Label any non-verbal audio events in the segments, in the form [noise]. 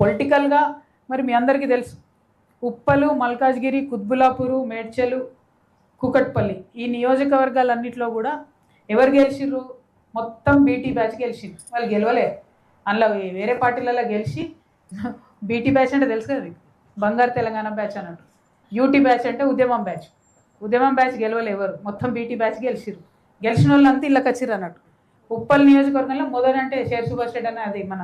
పొలిటికల్గా మరి మీ అందరికీ తెలుసు. ఉప్పలు మల్కాజ్గిరి కుత్బులాపూరు మేడ్చలు కూకట్పల్లి ఈ నియోజకవర్గాలన్నింటిలో కూడా ఎవరు గెలిచిర్రు? మొత్తం బీటీ బ్యాచ్ గెలిచింది. వాళ్ళు గెలవలే. అందులో వేరే పార్టీలలో గెలిచి [laughs] బీటీ బ్యాచ్ అంటే తెలుసు కదా బంగారు తెలంగాణ బ్యాచ్ అన్నట్టు యూటీ బ్యాచ్ అంటే ఉద్యమం బ్యాచ్. ఉద్యమం బ్యాచ్ గెలవలే ఎవరు? మొత్తం బీటీ బ్యాచ్ గెలిచిర్రు. గెలిచిన వాళ్ళు అంతా ఇళ్ళకి వచ్చిర్రు అన్నట్టు. ఉప్పల్ నియోజకవర్గంలో మొదలంటే షేర్ సుభాష్ రెడ్డి అనే అది మన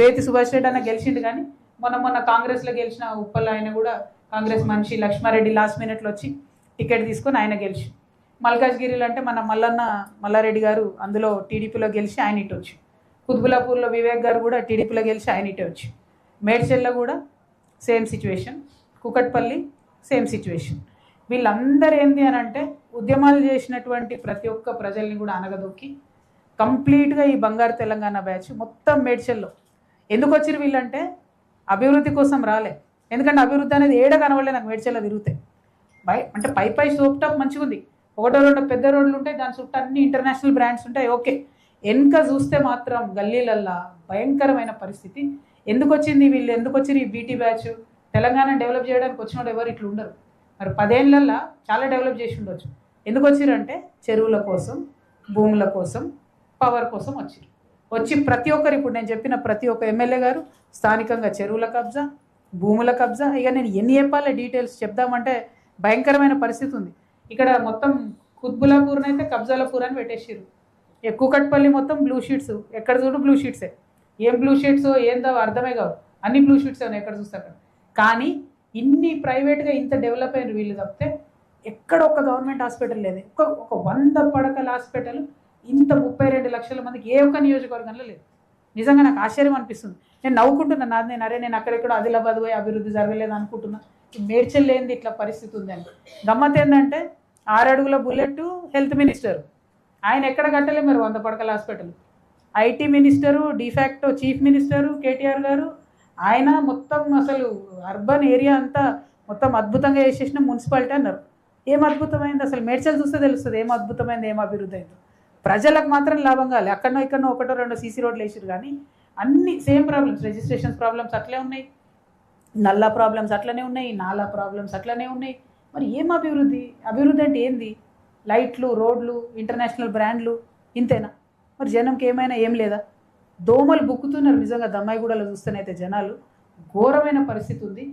బేతి సుభాష్ రెడ్డి అన్న గెలిచిండు కానీ మొన్న మొన్న కాంగ్రెస్లో గెలిచిన ఉప్పల్ ఆయన కూడా కాంగ్రెస్ మనిషి లక్ష్మారెడ్డి లాస్ట్ మినిట్లో వచ్చి టికెట్ తీసుకొని ఆయన గెలిచి. మల్కాజ్గిరిలో అంటే మన మల్లన్న మల్లారెడ్డి గారు అందులో టీడీపీలో గెలిచి ఆయన ఇటు వచ్చి. కుతుబులాపూర్లో వివేక్ గారు కూడా టీడీపీలో గెలిచి ఆయన ఇటే వచ్చి. మేడ్చెల్లో కూడా same situation Kukatpally same situation వీళ్ళందరూ ఏంటి అని అంటే ఉద్యమాలు చేసినటువంటి ప్రతి ఒక్క ప్రజల్ని కూడా అనగదొక్కి కంప్లీట్గా ఈ బంగారు తెలంగాణ బ్యాచ్ మొత్తం మేడ్చల్లో. ఎందుకు వచ్చిరు వీళ్ళంటే అభివృద్ధి కోసం రాలే. ఎందుకంటే అభివృద్ధి అనేది ఏడ కనబడలే నాకు మేడ్చల్లో తిరుగుతాయి బై అంటే పై పై సోప్ టాప్ మంచిగా ఉంది. ఒకటో రెండు పెద్ద రోడ్లు ఉంటాయి దాని చుట్టూ అన్ని ఇంటర్నేషనల్ బ్రాండ్స్ ఉంటాయి ఓకే. వెనుక చూస్తే మాత్రం గల్లీలల్లా భయంకరమైన పరిస్థితి. ఎందుకు వచ్చింది వీళ్ళు? ఎందుకు వచ్చారు ఈ బీటీ బ్యాచ్? తెలంగాణ డెవలప్ చేయడానికి వచ్చిన ఎవరు ఇట్లా ఉండరు. మరి పదేళ్ళల్లో చాలా డెవలప్ చేసి ఉండొచ్చు. ఎందుకు వచ్చిరంటే చెరువుల కోసం భూముల కోసం పవర్ కోసం వచ్చారు. వచ్చి ప్రతి ఒక్కరు ఇప్పుడు నేను చెప్పిన ప్రతి ఒక్క ఎమ్మెల్యే గారు స్థానికంగా చెరువుల కబ్జా భూముల కబ్జా ఇక నేను ఎన్ని చెప్పాలి డీటెయిల్స్ చెప్దామంటే భయంకరమైన పరిస్థితి ఉంది. ఇక్కడ మొత్తం కుత్బులాపూర్ని అయితే కబ్జాలపూర్ అని పెట్టేసారు ఇక కూకట్పల్లి మొత్తం బ్లూ షీట్స్ ఎక్కడ చూడు బ్లూ షీట్సే ఏం. బ్లూ షీట్స్ ఏందో అర్థమే కావు అన్ని బ్లూ షీట్స్ ఉన్నాయి ఎక్కడ చూస్తే అక్కడ. కానీ ఇన్ని ప్రైవేట్గా ఇంత డెవలప్ అయిన వీళ్ళు తప్పితే ఎక్కడ ఒక గవర్నమెంట్ హాస్పిటల్ లేదు. ఒక ఒక వంద పడకల హాస్పిటల్ ఇంత ముప్పై రెండు లక్షల మందికి ఏ ఒక్క నియోజకవర్గంలో లేదు. నిజంగా నాకు ఆశ్చర్యం అనిపిస్తుంది. నేను నవ్వుకుంటున్నా నాది నేను అరే నేను అక్కడెక్కడో ఆదిలాబాద్ పోయి అభివృద్ధి జరగలేదు అనుకుంటున్నా. మేడ్చల్ లేనిది ఇట్లా పరిస్థితి ఉందని గమ్మత్ ఏంటంటే ఆరు అడుగుల బుల్లెట్ హెల్త్ మినిస్టర్. ఆయన ఎక్కడ కట్టలే మరి వంద పడకల hospital. IT minister de facto chief minister KTR garu. ఆయన మొత్తం అసలు అర్బన్ ఏరియా అంతా మొత్తం అద్భుతంగా చేసేసిన మున్సిపాలిటీ అన్నారు. ఏం అద్భుతమైంది? అసలు మేడ్చల్ చూస్తే తెలుస్తుంది. ఏం అద్భుతమైంది? ఏం అభివృద్ధి అయిందో. ప్రజలకు మాత్రం లాభం కాలే. అక్కడనో ఇక్కడనో ఒకటో రెండో సీసీ రోడ్లు వేసారు కానీ అన్ని సేమ్ ప్రాబ్లమ్స్ రిజిస్ట్రేషన్ ప్రాబ్లమ్స్ అట్లే ఉన్నాయి. నల్ల ప్రాబ్లమ్స్ అట్లనే ఉన్నాయి నాలా ప్రాబ్లమ్స్ అట్లనే ఉన్నాయి. మరి ఏం అభివృద్ధి? అభివృద్ధి అంటే ఏంది? లైట్లు రోడ్లు ఇంటర్నేషనల్ బ్రాండ్లు ఇంతేనా? మరి జనంకి ఏమైనా ఏం లేదా? దోమలు బుక్కుతున్నారు నిజంగా దమ్మాయిగూడలో చూస్తేనైతే జనాలు. ఘోరమైన పరిస్థితి ఉంది.